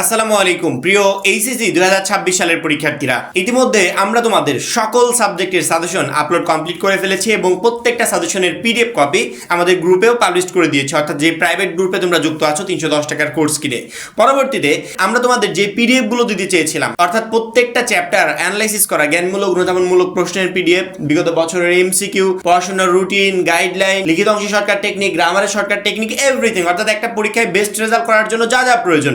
আসসালামু আলাইকুম, প্রিয় এইচএসসি দুই সালের পরীক্ষার্থীরা। ইতিমধ্যে আমরা তোমাদের সকল সাবজেক্টের সাজেশন আপলোড কমপ্লিট করে ফেলেছি এবং প্রত্যেকটা সাজেশনের পিডিএফ কপি আমাদের গ্রুপেও পাবলিশ করে দিয়েছি, অর্থাৎ যে প্রাইভেট গ্রুপে তোমরা যুক্ত আছো, তিনশো দশ টাকার কোর্স কিনে। পরবর্তীতে আমরা তোমাদের যে পিডিএফগুলো দিতে চেয়েছিলাম, অর্থাৎ প্রত্যেকটা চ্যাপ্টার অ্যানালাইসিস করা জ্ঞানমূলক অনুধাবনমূলক প্রশ্নের পিডিএফ বিগত বছরের এমসিকিউ পড়াশোনার রুটিন গাইডলাইন লিখিত অংশ সরকার টেকনিক গ্রামারের সরকার টেকনিক এভরিথিং অর্থাৎ একটা পরীক্ষায় বেস্ট রেজাল্ট করার জন্য যা যা প্রয়োজন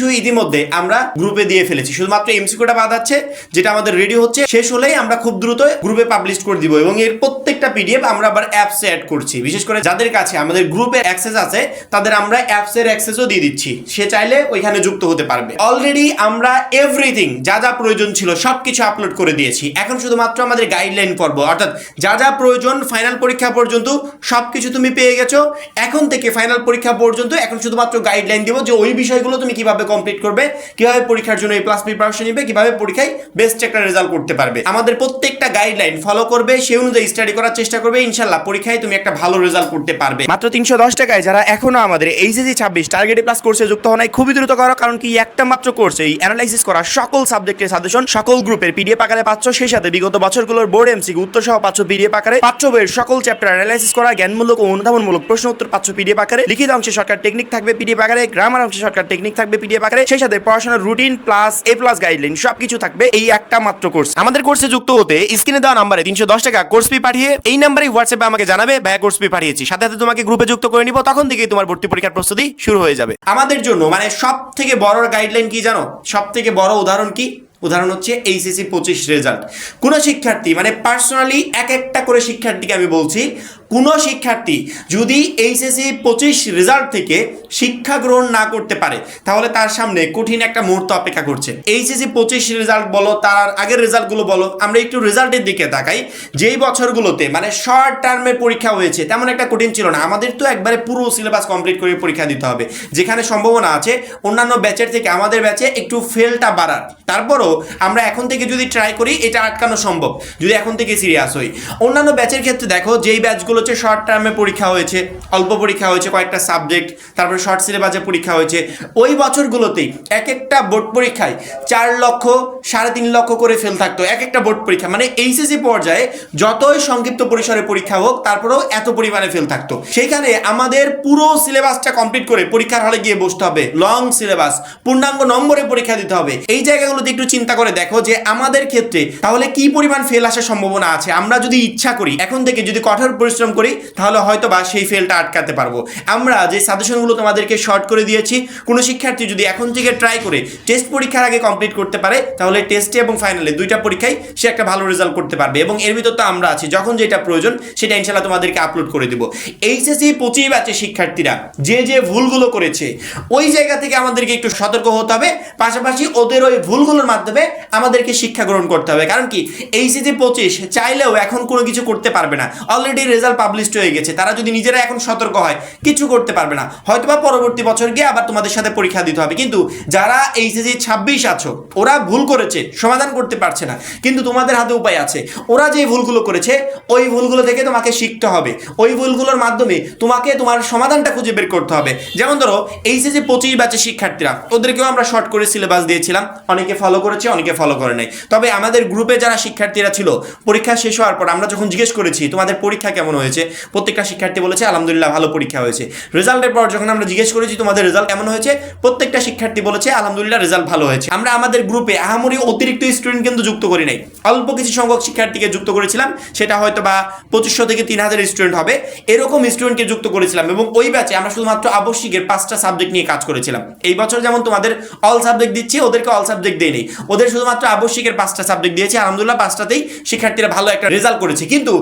সবকিছু ইতিমধ্যে আমরা গ্রুপে দিয়ে ফেলেছি। শুধুমাত্র এমসিকিউটা বাদ আছে, যেটা আমাদের রেডি হচ্ছে, শেষ হলেই আমরা খুব দ্রুত গ্রুপে পাবলিশ করে দিব এবং এর প্রত্যেকটা পিডিএফ আমরা আবার অ্যাপসে অ্যাড করছি। বিশেষ করে যাদের কাছে আমাদের গ্রুপে অ্যাক্সেস আছে, তাদের আমরা অ্যাপসের অ্যাক্সেসও দিয়ে দিচ্ছি। সে চাইলে ওইখানে যুক্ত হতে পারবে। অলরেডি আমরা এভরিথিং যা যা প্রয়োজন ছিল, সবকিছু আপলোড করে দিয়েছি। এখন শুধুমাত্র আমাদের গাইডলাইন পর্ব, অর্থাৎ যা যা প্রয়োজন ফাইনাল পরীক্ষা পর্যন্ত, সবকিছু তুমি পেয়ে গেছো। এখন থেকে ফাইনাল পরীক্ষা পর্যন্ত এখন শুধুমাত্র গাইডলাইন দিব যে ওই বিষয়গুলো তুমি কীভাবে কমপ্লিট করবে, কীভাবে পরীক্ষার জন্য এই প্লাস প্রিপারেশন নিবে, কীভাবে পরীক্ষায় বেস্ট একটা রেজাল্ট করতে পারবে। আমাদের প্রত্যেকটা গাইডলাইন ফলো করবে, সেই অনুযায়ী স্টাডি করার চেষ্টা করবে ইনশাল্লাহ পরীক্ষায় তুমি একটা ভালো রেজাল্ট করতে পারবে। মাত্র তিনশো দশ টাকায় যারা এখনও আমাদের এইচএসি ছাব্বিশ টার্গেটে প্লাস কোর্সে যুক্ত নাই, খুবই দ্রুত করো, কারণ কি একটা মাত্র কোর্স এই অ্যানালাইসিস করা সকল সাবজেক্টের সাজেশন সকল গ্রুপের পিডিএফ আকারে পাচ্ছ, সেই সাথে বিগত বছরগুলোর বোর্ড এমসি উত্তর সহ পাচ্ছ পিডিএফ আকারে, পাচ্ছ বইয়ের সকল চ্যাপ্টার অ্যানালাইসিস করা, জ্ঞানমূলক ও অনুধাবনমূলক প্রশ্ন উত্তর পাচ্ছ পিডিএফ আকারে, লিখিত অংশে সরকার টেকনিক থাকবে পিডিএফ আকারে গ্রামার অংশে সরকার টেকনিক থাকবে পিডিএফ আকারে সেই সাথে পড়াশোনার routine plus A plus guideline সবকিছু থাকবে এই একটা মাত্র কোর্স আমাদের কোর্সে যুক্ত হতে স্ক্রিনে দেওয়া নাম্বারে তিনশো দশ টাকা কোর্স ফি পাঠিয়ে এই নাম্বারে হোয়াটসঅ্যাপে আমাকে জানাবে কোর্স ফি পাঠিয়েছি। সাথে সাথে তোমাকে গ্রুপে যুক্ত করে নিব, তখন থেকেই তোমার ভর্তি পরীক্ষার প্রস্তুতি শুরু হয়ে যাবে। আমাদের জন্য মানে সব থেকে বড় গাইডলাইন কি জানো? সব থেকে বড় উদাহরণ কি? উদাহরণ হচ্ছে এইচএসসি পঁচিশ রেজাল্ট কোনো শিক্ষার্থী মানে পার্সোনালি এক একটা করে শিক্ষার্থীকে আমি বলছি কোনো শিক্ষার্থী যদি এইচএসসি পঁচিশ রেজাল্ট থেকে শিক্ষা গ্রহণ না করতে পারে, তাহলে তার সামনে কঠিন একটা মুহূর্ত অপেক্ষা করছে। এইচএসসি পঁচিশ রেজাল্ট বলো, তার আগের রেজাল্টগুলো বলো, আমরা একটু রেজাল্টের দিকে তাকাই। যেই বছরগুলোতে মানে শর্ট টার্মে পরীক্ষা হয়েছে, তেমন একটা কঠিন ছিল না। আমাদের তো একবারে পুরো সিলেবাস কমপ্লিট করে পরীক্ষা দিতে হবে। যেখানে সম্ভাবনা আছে, অন্যান্য ব্যাচের থেকে আমাদের ব্যাচে একটু ফেলটা বাড়ার। তারপরও আমরা এখন থেকে যদি ট্রাই করি, এটা আটকানো সম্ভব, যদি এখন থেকে সিরিয়াস হই। অন্যান্য ব্যাচের ক্ষেত্রে দেখো, যেই ব্যাচগুলো হচ্ছে শর্ট টার্মে পরীক্ষা হয়েছে, অল্প পরীক্ষা হয়েছে, কয়েকটা সাবজেক্ট তারপরে শর্ট সিলেবাসে পরীক্ষা হয়েছে। ওই বছরগুলোতেই এক একটা বোর্ড পরীক্ষায় চার লক্ষ, সাড়ে তিন লক্ষ করে ফেল থাকতো এক একটা বোর্ড পরীক্ষা। মানে এইচএসসি পর্যায়ে যতই সংক্ষিপ্ত পরিসরে পরীক্ষা হোক, তারপরেও এত পরিমাণে ফেল থাকতো। সেইখানে আমাদের পুরো সিলেবাসটা কমপ্লিট করে পরীক্ষার হলে গিয়ে বসতে হবে। লং সিলেবাস পূর্ণাঙ্গ নম্বরে পরীক্ষা দিতে হবে। এই জায়গাগুলোতে একটু চিন্তা করে দেখো যে আমাদের ক্ষেত্রে তাহলে কি পরিমাণ ফেল আসার সম্ভাবনা আছে? আমরা যদি ইচ্ছা করি, এখন থেকে যদি কঠোর পরিশ্রম করি, তাহলে হয়তো বা সেই ফেলটা আটকাতে পারব। আমরা যে সাজেশনগুলো তোমাদেরকে শর্ট করে দিয়েছি, কোনো শিক্ষার্থী যদি এখন থেকে ট্রাই করে টেস্ট পরীক্ষার আগে কমপ্লিট করতে পারে, তাহলে টেস্টে এবং ফাইনালে দুইটা পরীক্ষায় সে একটা ভালো রেজাল্ট করতে পারবে এবং এর ভিতর তো আমরা আছি। যখন যেটা প্রয়োজন, সেটা ইনশাল্লাহ তোমাদেরকে আপলোড করে দেবো। এইচএসসি পঁচিশ ব্যাচের শিক্ষার্থীরা, যে যে ভুলগুলো করেছে, ওই জায়গা থেকে আমাদেরকে একটু সতর্ক হতে হবে। পাশাপাশি ওদের ওই ভুলগুলোর মাধ্যমে আমাদেরকে শিক্ষা গ্রহণ করতে হবে। কারণ কি? এইচএসি পঁচিশ চাইলেও এখন কোনো কিছু করতে পারবে না। অলরেডি রেজাল্ট পাবলিশড হয়ে গেছে। তারা যদি নিজেরা এখন সতর্ক হয়, কিছু করতে পারবে না। হয়তোবা পরবর্তী বছর গিয়ে আবার তোমাদের সাথে পরীক্ষা দিতে হবে। কিন্তু যারা এইচএসি ছাব্বিশ আছো, ওরা ভুল করেছে, সমাধান করতে পারছে না। কিন্তু তোমাদের হাতে উপায় আছে। ওরা যে ভুলগুলো করেছে, ওই ভুলগুলো থেকে তোমাকে শিখতে হবে। ওই ভুলগুলোর মাধ্যমে তোমাকে তোমার সমাধানটা খুঁজে বের করতে হবে। যেমন ধরো এইচএসি পঁচিশ ব্যাচের শিক্ষার্থীরা, ওদেরকেও আমরা শর্ট করে সিলেবাস দিয়েছিলাম। অনেকে ফলো করেছে, অনেকে ফলো করে নাই। তবে আমাদের গ্রুপে যারা শিক্ষার্থীরা ছিল, পরীক্ষা শেষ হওয়ার পর আমরা যখন জিজ্ঞেস করেছি, তোমাদের পরীক্ষা কেমন হয়েছে? প্রত্যেকটা শিক্ষার্থী বলেছে, আলহামদুলিল্লাহ, ভালো পরীক্ষা হয়েছে। রেজাল্টের পর যখন আমরা জিজ্ঞেস করেছি, তোমাদের রেজাল্ট কেমন হয়েছে? প্রত্যেকটা শিক্ষার্থী বলেছে, আলহামদুলিল্লাহ, রেজাল্ট ভালো হয়েছে। আমরা আমাদের গ্রুপে আহামরি অতিরিক্ত স্টুডেন্ট কিন্তু যুক্ত করি নাই। অল্প কিছু সংখ্যক শিক্ষার্থীকে যুক্ত করেছিলাম, সেটা হয়তো বা পঁচিশশো থেকে তিন হাজার স্টুডেন্ট হবে। এরকম স্টুডেন্টকে যুক্ত করেছিলাম এবং ওই ব্যাচে আমরা শুধুমাত্র আবশ্যিকের পাঁচটা সাবজেক্ট নিয়ে কাজ করেছিলাম। এই বছর যেমন তোমাদের অল সাবজেক্ট দিচ্ছি, ওদেরকে অল সাবজেক্ট দেয়নি ওদের শুধুমাত্র আবশ্যিকের পাঁচটা সাবজেক্ট দিয়েছি। আলহামদুলিল্লাহ, পাঁচটাতেই শিক্ষার্থীরা ভালো একটা রেজাল্ট করেছে। কিন্তু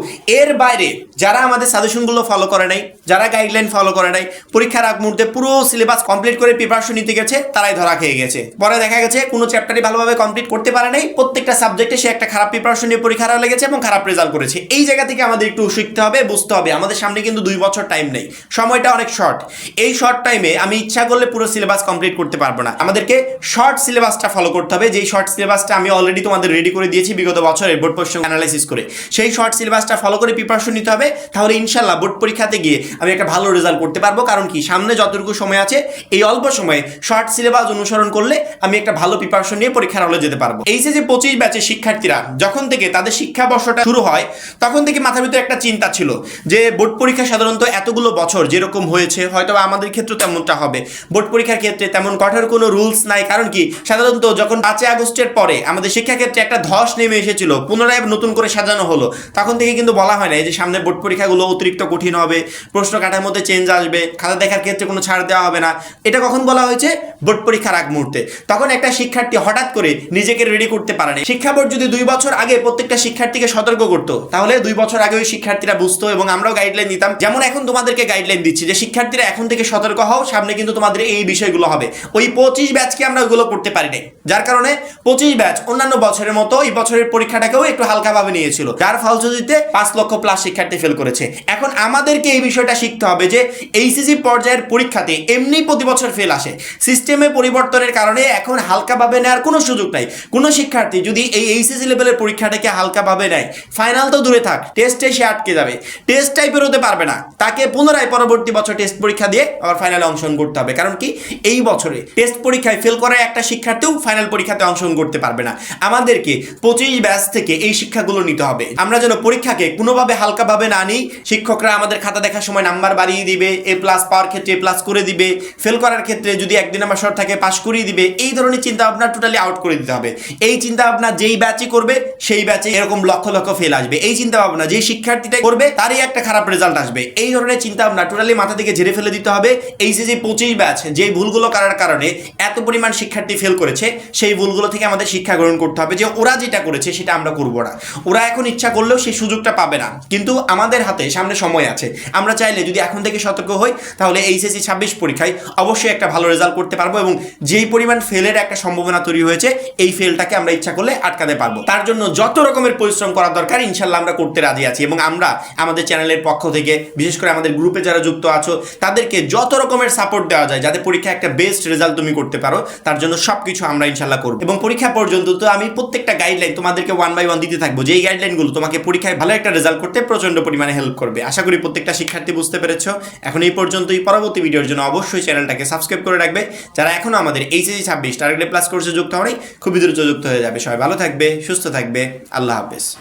এর বাইরে যারা আমাদের সাজেশনগুলো ফলো করে নাই, যারা গাইডলাইন ফলো করে নাই, পরীক্ষার আগ মুহূর্তে পুরো সিলেবাস কমপ্লিট করে প্রিপারেশন নিতে গেছে, তারাই ধরা খেয়ে গেছে। পরে দেখা গেছে, কোনো চ্যাপ্টারই ভালোভাবে কমপ্লিট করতে পারে নাই, প্রত্যেকটা সাবজেক্টে সে একটা খারাপ প্রিপারেশন নিয়ে পরীক্ষা লেগেছে এবং খারাপ রেজাল্ট করেছে। এই জায়গা থেকে আমাদের একটু শিখতে হবে, বুঝতে হবে, আমাদের সামনে কিন্তু দুই বছর টাইম নেই। সময়টা অনেক শর্ট এই শর্ট টাইমে আমি ইচ্ছা করলে পুরো সিলেবাস কমপ্লিট করতে পারব না। আমাদেরকে শর্ট সিলেবাসটা ফলো করতে হবে, যেই শর্ট সিলেবাসটা আমি অলরেডি তোমাদের রেডি করে দিয়েছি বিগত বছরের বোর্ড পরীক্ষা অ্যানালাইসিস করে। সেই শর্ট সিলেবাসটা ফলো করে প্রিপারেশন নিতে হবে তাহলে ইনশাল্লাহ বোর্ড পরীক্ষাতে গিয়ে আমি একটা ভালো রেজাল্ট করতে পারব। কারণ কি? সামনে যতটুকু সময় আছে, এই অল্প সময়ে শর্ট সিলেবাস অনুসরণ করলে আমি একটা ভালো প্রিপারেশন নিয়ে পরীক্ষার হলে যেতে পারব। এইচএসসি পঁচিশ ব্যাচের শিক্ষার্থীরা, যখন থেকে তাদের শিক্ষাবর্ষটা শুরু হয়, তখন থেকে মাথার ভিতরে একটা চিন্তা ছিল যে, বোর্ড পরীক্ষা সাধারণত এতগুলো বছর যেরকম হয়েছে হয়তো আমাদের ক্ষেত্রে তেমনটা হবে। বোর্ড পরীক্ষার ক্ষেত্রে তেমন কঠোর কোনো রুলস নাই। কারণ কি? সাধারণত যখন পাঁচই আগস্টের পরে আমাদের শিক্ষাক্ষেত্রে একটা ধস নেমে এসেছিল, পুনরায় নতুন করে সাজানো হলো, তখন থেকে কিন্তু বলা হয় না যে সামনে বোর্ড পরীক্ষাগুলো অতিরিক্ত কঠিন হবে, প্রশ্ন কাঠার মধ্যে চেঞ্জ আসবে, খাতা দেখার ক্ষেত্রে কোনো ছাড় দেওয়া হবে না। এটা কখন বলা হয়েছে? বোর্ড পরীক্ষার আগ মুহূর্তে। তখন একটা শিক্ষার্থী হঠাৎ করে নিজেকে রেডি করতে পারেনি শিক্ষা বোর্ড যদি দুই বছর আগে প্রত্যেকটা শিক্ষার্থীকে সতর্ক করতো, তাহলে দুই বছর আগে ওই শিক্ষার্থীরা বুঝতো এবং আমরাও গাইডলাইন দিতাম যেমন এখন তোমাদেরকে গাইডলাইন দিচ্ছি যে, শিক্ষার্থীরা এখন থেকে সতর্ক হও, সামনে কিন্তু তোমাদের এই বিষয়গুলো হবে। ওই পঁচিশ ব্যাচকে আমরা ওইগুলো করতে পারি নাই। যার কারণে পঁচিশ ব্যাচ অন্যান্য বছরের মতো এই বছরের পরীক্ষাটাকেও একটু হালকাভাবে নিয়েছিল। যার ফলশ্রুতিতে পাঁচ লক্ষ প্লাস শিক্ষার্থী ফেল করেছে। এখন আমাদেরকে এই বিষয়টা শিখতে হবে যে এইচএসসি পর্যায়ের পরীক্ষাতে এমনি প্রতি বছর ফেল আসে। সিস্টেমে পরিবর্তনের কারণে এখন হালকাভাবে নেওয়ার কোনো সুযোগ নাই। কোনো শিক্ষার্থী যদি এই এইচএসসি লেভেলের পরীক্ষাটাকে হালকাভাবে নেয় ফাইনাল তো দূরে থাক টেস্টে সে আটকে যাবে। টেস্ট টাইপের হতে পারবে না। তাকে পুনরায় পরবর্তী বছর টেস্ট পরীক্ষা দিয়ে আবার ফাইনালে অংশগ্রহণ করতে হবে। কারণ কি? এই বছরে টেস্ট পরীক্ষায় ফেল করা একটা শিক্ষার্থীও ফাইনাল পরীক্ষাতে অংশগ্রহণ করতে পারবে না। আমাদেরকে পঁচিশ ব্যাচ থেকে এই শিক্ষাগুলো নিতে হবে। আমরা যেন পরীক্ষাকে কোনোভাবে হালকাভাবে না নিই শিক্ষকরা আমাদের খাতা দেখার সময় নাম্বার বাড়িয়ে দিবে এ প্লাস পাওয়ার ক্ষেত্রে এ প্লাস করে দিবে ফেল করার ক্ষেত্রে যদি একদিন আমার শর্ট থাকে পাশ করিয়ে দিবে, এই ধরনের চিন্তা ভাবনা টোটালি আউট করে দিতে হবে। এই চিন্তা ভাবনা যেই ব্যাচে করবে, সেই ব্যাচে এরকম লক্ষ লক্ষ ফেল আসবে। এই চিন্তা ভাবনা যেই শিক্ষার্থীটা করবে, তারই একটা খারাপ রেজাল্ট আসবে। এই ধরনের চিন্তা ভাবনা টোটালি মাথা থেকে ঝেড়ে ফেলে দিতে হবে। এই যে যে পঁচিশ ব্যাচ যে ভুলগুলো করার কারণে এত পরিমাণ শিক্ষার্থী ফেল করেছে, সেই ভুলগুলো থেকে আমাদের শিক্ষা গ্রহণ করতে হবে। যে ওরা যেটা করেছে, সেটা আমরা করব না। ওরা এখন ইচ্ছা করলেও সেই সুযোগটা পাবে না। কিন্তু আমাদের হাতে, সামনে সময় আছে। আমরা চাইলে যদি এখন থেকে সতর্ক হই, তাহলে এইচএসসি ছাব্বিশ পরীক্ষায় অবশ্যই একটা ভালো রেজাল্ট করতে পারব এবং যেই পরিমাণ ফেলের একটা সম্ভাবনা তৈরি হয়েছে, এই ফেলটাকে আমরা ইচ্ছা করলে আটকাতে পারব। তার জন্য যত রকমের পরিশ্রম করা দরকার, ইনশাল্লাহ আমরা করতে রাজি আছি এবং আমরা আমাদের চ্যানেলের পক্ষ থেকে, বিশেষ করে আমাদের গ্রুপে যারা যুক্ত আছো, তাদেরকে যত রকমের সাপোর্ট দেওয়া যায়, যাতে পরীক্ষা একটা বেস্ট রেজাল্ট তুমি করতে পারো, তার জন্য সবকিছু আমরা ইনশাল্লাহ করব। এবং পরীক্ষা পর্যন্ত তো আমি প্রত্যেকটা গাইডলাইন তোমাদেরকে ওয়ান বাই ওয়ান দিতে থাকব। যেই গাইডলাইনগুলো তোমাকে পরীক্ষায় ভালো একটা রেজাল্ট করতে প্রচণ্ড পরিমাণে হেল্প করবে। আশা করি প্রত্যেকটা শিক্ষার্থী বুঝতে পেরেছ। এখন এই পর্যন্তই। পরবর্তী ভিডিওর জন্য অবশ্যই চ্যানেলটাকে সাবস্ক্রাইব করে রাখবে। যারা এখনও আমাদের এইচএসি ছাব্বিশ টার্গেট প্লাস কোর্সে যুক্ত হয়নি খুবই দ্রুত যুক্ত হয়ে যাবে। সবাই ভালো থাকবে, সুস্থ থাকবে। আল্লাহ হাফেজ।